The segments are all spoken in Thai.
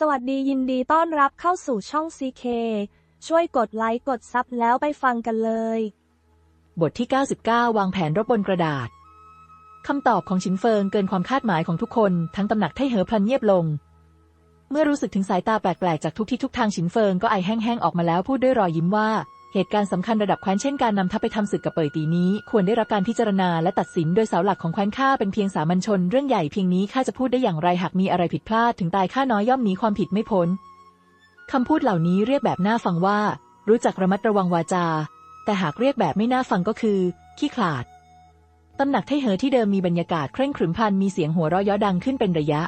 สวัสดียินดีต้อนรับเข้าสู่ช่อง CK ช่วยกดไลค์กดซับแล้วไปฟังกันเลย บทที่ 99 วางแผนรบบนกระดาษ คำตอบของชินเฟิงเกินความคาดหมายของทุกคน ทั้งตำหนักไทเหอพลันเงียบลง เมื่อรู้สึกถึงสายตาแปลกๆ จากทุกที่ทุกทางชินเฟิงก็ไอแห้งๆ ออกมาแล้วพูดด้วยรอยยิ้มว่า เหตุการณ์สำคัญระดับแคว้นเช่นการนำทัพไปทำศึกกับเปยตีนี้ ควรได้รับการพิจารณาและตัดสินโดยเสาหลักของแคว้นข้าเป็นเพียงสามัญชนเรื่องใหญ่เพียงนี้ข้าจะพูดได้อย่างไรหากมีอะไรผิดพลาดถึงตายข้าน้อยย่อมหนีความผิดไม่พ้นคำพูดเหล่านี้เรียกแบบน่าฟังว่า รู้จักระมัดระวังวาจา แต่หากเรียกแบบไม่น่าฟังก็คือขี้ขลาดตำหนักไทเหอที่เดิมมีบรรยากาศเคร่งขรึมพันมีเสียงหัวเราะย้อดังขึ้นเป็นระยะ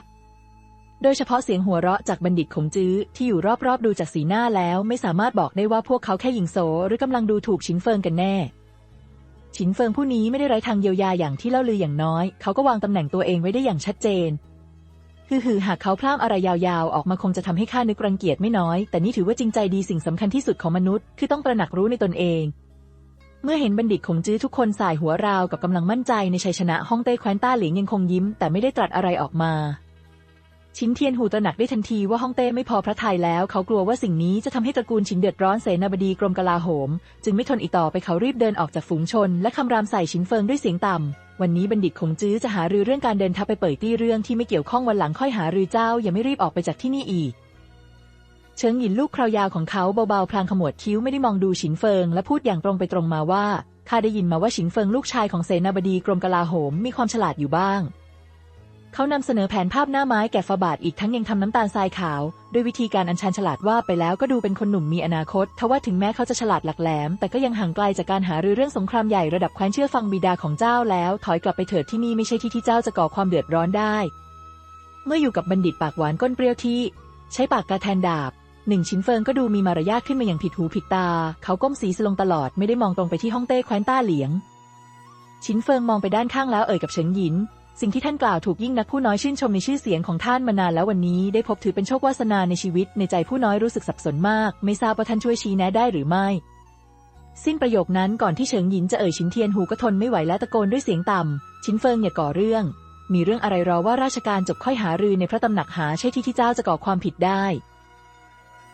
โดยเฉพาะเสียงหัวเราะจากบัณฑิตขงจื้อที่อยู่รอบๆดูจากสีหน้าแล้วไม่สามารถบอกได้ว่าพวกเขาแค่หยิงโซหรือกำลังดูถูกชินเฟิงกันแน่ ชินเฟิงผู้นี้ไม่ได้ไร้ทางเยียวยาอย่างที่เล่าลืออย่างน้อย เขาก็วางตำแหน่งตัวเองไว้ได้อย่างชัดเจนคือหือหากเขาพลาดอะไรยาวๆ ออกมาคงจะทำให้ข้านึกรังเกียจไม่น้อย แต่นี่ถือว่าจริงใจดีสิ่งสำคัญที่สุดของมนุษย์ คือต้องตระหนักรู้ในตนเอง เมื่อเห็นบัณฑิตขงจื้อทุกคนสายหัวราวกับกำลังมั่นใจในชัยชนะฮ่องเต้แคว้นต้าเหลียงยังคงยิ้ม แต่ไม่ได้ตรัสอะไรออกมา ชินเทียนหูตระหนักได้ทันทีว่าฮ่องเต้ไม่พอพระทัยแล้ว เขากลัวว่าสิ่งนี้จะทำให้ตระกูลชินเดือดร้อนเสนาบดีกรมกลาโหม จึงไม่ทนอีกต่อไปเขารีบเดินออกจากฝูงชน และคำรามใส่ชินเฟิงด้วยเสียงต่ำวันนี้บัณฑิตขงจื้อจะหารือเรื่องการเดินทัพไปเปิดตี้เรื่องที่ไม่เกี่ยวข้องวันหลังค่อยหารือเจ้าอย่าไม่รีบออกไปจากที่นี่อีกเฉิงหยินลูกคราวยาวของเขาเบาๆพลางขมวดคิ้วไม่ได้มองดูฉินเฟิง และพูดอย่างตรงไปตรงมาว่าข้าได้ยินมาว่าฉินเฟิงลูกชายของเสนาบดีกรมกลาโหมมีความฉลาดอยู่บ้าง เขานำเสนอแผนภาพหน้าไม้แก่ฟาบาทอีกทั้งยังทำน้ำตาลทรายขาว ด้วยวิธีการอัญชันฉลาดว่าไปแล้วก็ดูเป็นคนหนุ่มมีอนาคตทว่าถึงแม้เขาจะฉลาดหลักแหลม แต่ก็ยังห่างไกลจากการหารือเรื่องสงครามใหญ่ระดับแคว้นเชื่อฟังบิดาของเจ้าแล้ว ถอยกลับไปเถิดที่นี่ไม่ใช่ที่ที่เจ้าจะก่อความเดือดร้อนได้ เมื่ออยู่กับบัณฑิตปากหวานก้นเปรี้ยวที่ ใช้ปากกาแทนดาบหนึ่งชิ้นเฟิงก็ดูมีมารยาทขึ้นมาอย่างผิดหูผิดตา เขาก้มศีรษะลงตลอดไม่ได้มองตรงไปที่ห้องเต้แคว้นต้าเหลียง ชิ้นเฟิงมองไปด้านข้างแล้วเอ่ยกับเฉิงหยิน สิ่งที่ท่านกล่าวถูกยิ่งนักผู้น้อยชื่นชมในชื่อเสียงของท่านมานานแล้ววันนี้ได้พบถือเป็นโชควาสนาในชีวิต ในใจผู้น้อยรู้สึกสับสนมาก ไม่ทราบว่าท่านช่วยชี้แนะได้หรือไม่ สิ้นประโยคนั้นก่อนที่เฉิงหยินจะเอ่ยชินเทียนหูก็ทนไม่ไหวและตะโกนด้วยเสียงต่ำชินเฟิงอย่าก่อเรื่อง มีเรื่องอะไรรอว่าราชการจบค่อยหารือในพระตำหนักหาใช่ที่ที่เจ้าจะก่อความผิดได้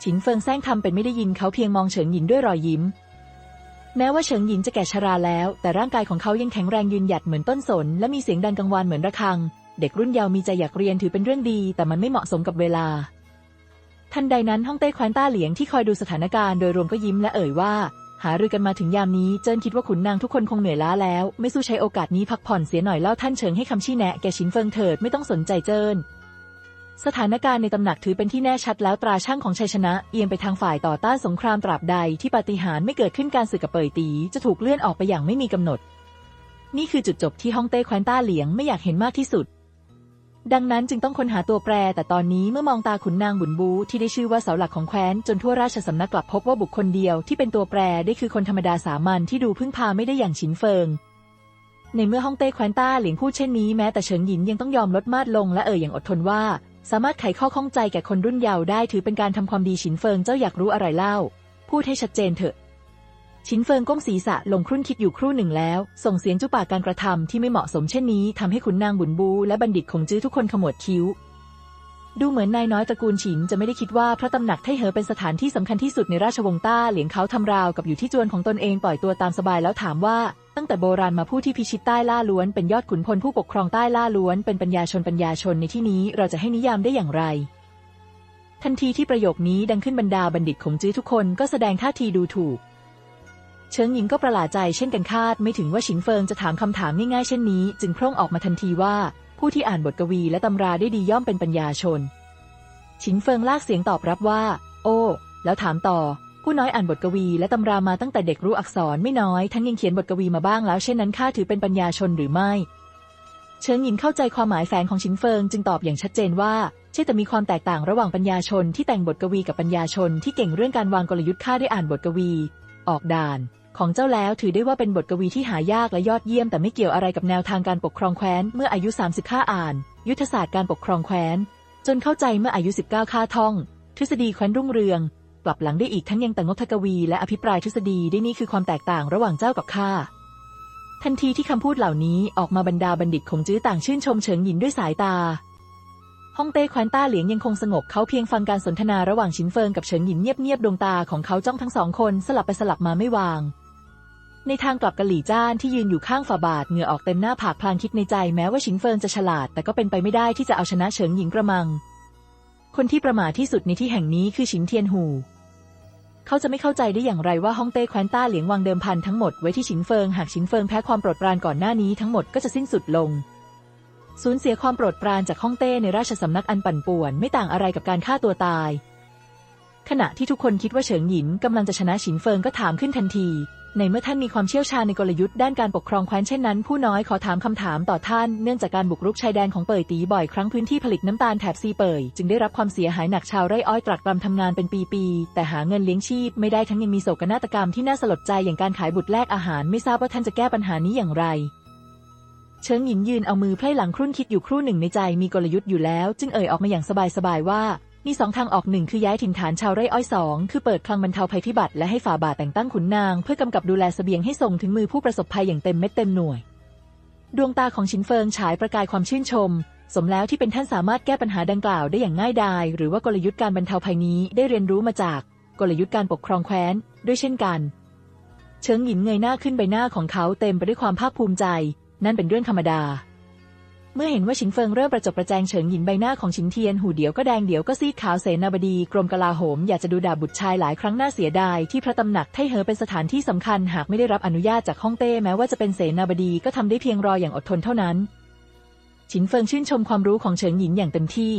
ชินเฟิงแซงทำเป็นไม่ได้ยินเขาเพียงมองเฉิงหยินด้วยรอยยิ้ม แม้ว่าเฉิงหยินจะแก่ชราแล้ว แต่ร่างกายของเขายังแข็งแรงยืนหยัดเหมือนต้นสน และมีเสียงดังกังวานเหมือนระฆัง เด็กรุ่นเยาว์มีใจอยากเรียนถือเป็นเรื่องดี แต่มันไม่เหมาะสมกับเวลา ทันใดนั้นฮ่องเต้แคว้นต้าเหลียงที่คอยดูสถานการณ์โดยรวมก็ยิ้มและเอ่ยว่า หารือกันมาถึงยามนี้เจิ้นคิดว่าขุนนางทุกคนคงเหนื่อยล้าแล้ว ไม่สู้ใช้โอกาสนี้พักผ่อนเสียหน่อยเล่าท่านเฉิงให้คำชี้แนะแก่ชินเฟิงเถิดไม่ต้องสนใจเจิ้น สถานการณ์ในตำหนักถือเป็นที่แน่ชัดแล้วตราช่างของชัยชนะ เอียงไปทางฝ่ายต่อต้านสงครามตราบใดที่ปาฏิหาริย์ไม่เกิดขึ้นการศึกกับเปยตี จะถูกเลื่อนออกไปอย่างไม่มีกำหนด นี่คือจุดจบที่ฮ่องเต้แคว้นต้าเหลียงไม่อยากเห็นมากที่สุด ดังนั้นจึงต้องค้นหาตัวแปร แต่ตอนนี้เมื่อมองตาขุนนางบุญบูที่ได้ชื่อว่าเสาหลักของแคว้นจนทั่วราชสำนักกลับพบว่าบุคคลเดียวที่เป็นตัวแปรได้คือคนธรรมดาสามัญที่ดูพึ่งพาไม่ได้อย่างฉินเฟิงในเมื่อฮ่องเต้แคว้นต้าเหลียงพูดเช่นนี้แม้แต่เฉิงหยินยังต้องยอมลดมาดลงและเอ่ยอย่างอดทนว่า สามารถไขข้อข้องใจแก่คนรุ่นเยาว์ได้ถือเป็นการทำความดีฉินเฟิงเจ้าอยากรู้อะไรเล่า พูดให้ชัดเจนเถอะชินเฟิงก้มศีรษะลงครุ่นคิดอยู่ครู่หนึ่งแล้ว ส่งเสียงจุปากการกระทำที่ไม่เหมาะสมเช่นนี้ทำให้ขุนนางบุญบู และบัณฑิตคงจื้อทุกคนขมวดคิ้ว ดูเหมือนนายน้อยตระกูลฉินจะไม่ได้คิดว่าพระตำหนักไทเหอเป็นสถานที่สำคัญที่สุดในราชวงศ์ต้าเหลียงเขาทำราวกับอยู่ที่จวนของตนเองปล่อยตัวตามสบายแล้วถามว่า ตั้งแต่โบราณมาผู้ที่พิชิตใต้ล่าล้วนเป็นยอดขุนพลผู้ปกครองใต้ล่าล้วนเป็นปัญญาชนปัญญาชนในที่นี้เราจะให้นิยามได้อย่างไร ทันทีที่ประโยคนี้ดังขึ้นบรรดาบัณฑิตคงจื้อทุกคนก็แสดงท่าทีดูถูกเฉิงหญิงก็ประหลาดใจเช่นกันคาด ไม่ถึงว่าฉินเฟิงจะถามคำถามง่ายๆเช่นนี้ จึงพร่งออกมาทันทีว่า ผู้ที่อ่านบทกวีและตำราได้ดีย่อมเป็นปัญญาชนฉินเฟิงลากเสียงตอบรับว่า โอ้ แล้วถามต่อ ผู้น้อยอ่านบทกวีและตำรามาตั้งแต่เด็กรู้อักษรไม่น้อย ทั้งยังเขียนบทกวีมาบ้างแล้วเช่นนั้นข้าถือเป็นปัญญาชนหรือไม่เฉิงหยินเข้าใจความหมายแฝงของฉินเฟิงจึงตอบอย่างชัดเจนว่าใช่แต่มีความแตกต่างระหว่างปัญญาชนที่แต่งบทกวีกับปัญญาชนที่เก่งเรื่องการวางกลยุทธ์ข้าได้อ่านบทกวี ออกด่าน ของเจ้าแล้วถือได้ว่าเป็นบทกวีที่หายากและยอดเยี่ยมแต่ไม่เกี่ยวอะไรกับแนวทางการปกครองแคว้นเมื่ออายุ30ข้าอ่าน ยุทธศาสตร์การปกครองแคว้น จนเข้าใจเมื่ออายุ 19ข้าท่อง ทฤษฎีแคว้นรุ่งเรือง กลับหลังได้อีกทั้งยังแต่งงทกวีและอภิปรายทฤษฎีได้นี่คือความแตกต่างระหว่างเจ้ากับข้าทันทีที่คำพูดเหล่านี้ออกมาบรรดาบัณฑิตคงจื้อต่างชื่นชมเฉิงหยินด้วยสายตาฮ่องเต้แคว้นต้าเหลียงยังคงสงบเขาเพียงฟังการสนทนาระหว่างฉินเฟิงกับเฉินหยินเงียบๆดวงตาของเขาจ้องทั้งสองคนสลับไปสลับมาไม่วาง ในทางกลับกะหลี่จ้านที่ยืนอยู่ข้างฝาบาทเหงื่อออกเต็มหน้าผากพลางคิดในใจแม้ว่าฉินเฟิงจะฉลาด แต่ก็เป็นไปไม่ได้ที่จะเอาชนะเฉิงหยิงกระมัง คนที่ประมาทที่สุดในที่แห่งนี้คือฉินเทียนหู เขาจะไม่เข้าใจได้อย่างไรว่าฮ่องเต้แคว้นต้าเหลียงวางเดิมพันทั้งหมดไว้ที่ฉินเฟิงหากฉินเฟิงแพ้ความโปรดปรานก่อนหน้านี้ทั้งหมดก็จะสิ้นสุดลงสูญเสียความโปรดปรานจากฮ่องเต้ในราชสำนักอันปั่นป่วนไม่ต่างอะไรกับการฆ่าตัวตาย ขณะที่ทุกคนคิดว่าเฉิงหยินกำลังจะชนะฉินเฟิงก็ถามขึ้นทันที ในเมื่อท่านมีความเชี่ยวชาญในกลยุทธ์ด้านการปกครองแคว้นเช่นนั้น ผู้น้อยขอถามคำถามต่อท่าน เนื่องจากการบุกรุกชายแดนของเป่ยตีบ่อยครั้งพื้นที่ผลิตน้ำตาลแถบซีเป่ยจึงได้รับความเสียหายหนักชาวไร่อ้อยตรักตรำทำงานเป็นปีๆแต่หาเงินเลี้ยงชีพไม่ได้ทั้งยังมีโศกนาฏกรรมที่น่าสลดใจอย่างการขายบุตรแลกอาหารไม่ทราบว่าท่านจะแก้ปัญหานี้อย่างไรเฉิงหยินยืนเอามือไพร่หลังครุ่นคิดอยู่ครู่หนึ่งในใจมีกลยุทธ์อยู่แล้ว จึงเอ่ยออกมาอย่างสบายๆว่า มีสองทางออกหนึ่งคือย้ายถิ่นฐานชาวไร่อ้อยสองคือเปิดคลังบรรเทาภัยพิบัติและให้ฝ่าบาทแต่งตั้งขุนนาง เพื่อกำกับดูแลเสบียงให้ส่งถึงมือผู้ประสบภัยอย่างเต็มเม็ดเต็มหน่วย ดวงตาของชินเฟิงฉายประกายความชื่นชม สมแล้วที่เป็นท่านสามารถแก้ปัญหาดังกล่าวได้อย่างง่ายดาย หรือว่ากลยุทธ์การบรรเทาภัยนี้ได้เรียนรู้มาจากกลยุทธ์การปกครองแคว้น ด้วยเช่นกันเฉิงหินเงยหน้าขึ้นใบหน้าของเขาเต็มไปด้วยความภาคภูมิใจ นั่นเป็นเรื่องธรรมดา เมื่อเห็นว่าฉินเฟิงเริ่มประจบประแจงเฉิงหยินใบหน้าของฉินเทียนหูเดียวก็แดงเดียวก็ซีดขาวเสนาบดีกรมกลาโหมอยากจะดูดาบบุตรชายหลายครั้งน่าเสียดายที่พระตำหนักไทเหอเป็นสถานที่สำคัญหากไม่ได้รับอนุญาตจากฮ่องเต้แม้ว่าจะเป็นเสนาบดีก็ทำได้เพียงรออย่างอดทนเท่านั้น ฉินเฟิงชื่นชมความรู้ของเฉิงหยินอย่างเต็มที่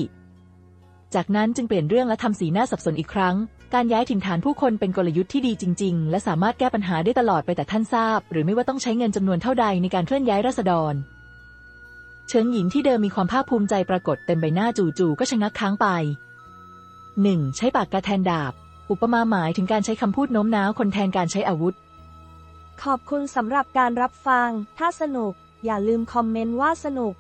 จากนั้นจึงเปลี่ยนเรื่องและทำสีหน้าสับสนอีกครั้ง การย้ายถิ่นฐานผู้คนเป็นกลยุทธ์ที่ดีจริง ๆ และสามารถแก้ปัญหาได้ตลอดไปแต่ท่านทราบ หรือไม่ว่าต้องใช้เงินจำนวนเท่าใดในการเคลื่อนย้ายราษฎร เฉิงหญิงที่เดิมมีความภาคภูมิใจปรากฏเต็มใบหน้าจู่ๆก็ชะงักค้างไป 1. ใช้ปากกาแทนดาบ อุปมาหมายถึงการใช้คำพูดโน้มน้าวคนแทนการใช้อาวุธ ขอบคุณสำหรับการรับฟัง ถ้าสนุก อย่าลืมคอมเมนต์ว่าสนุก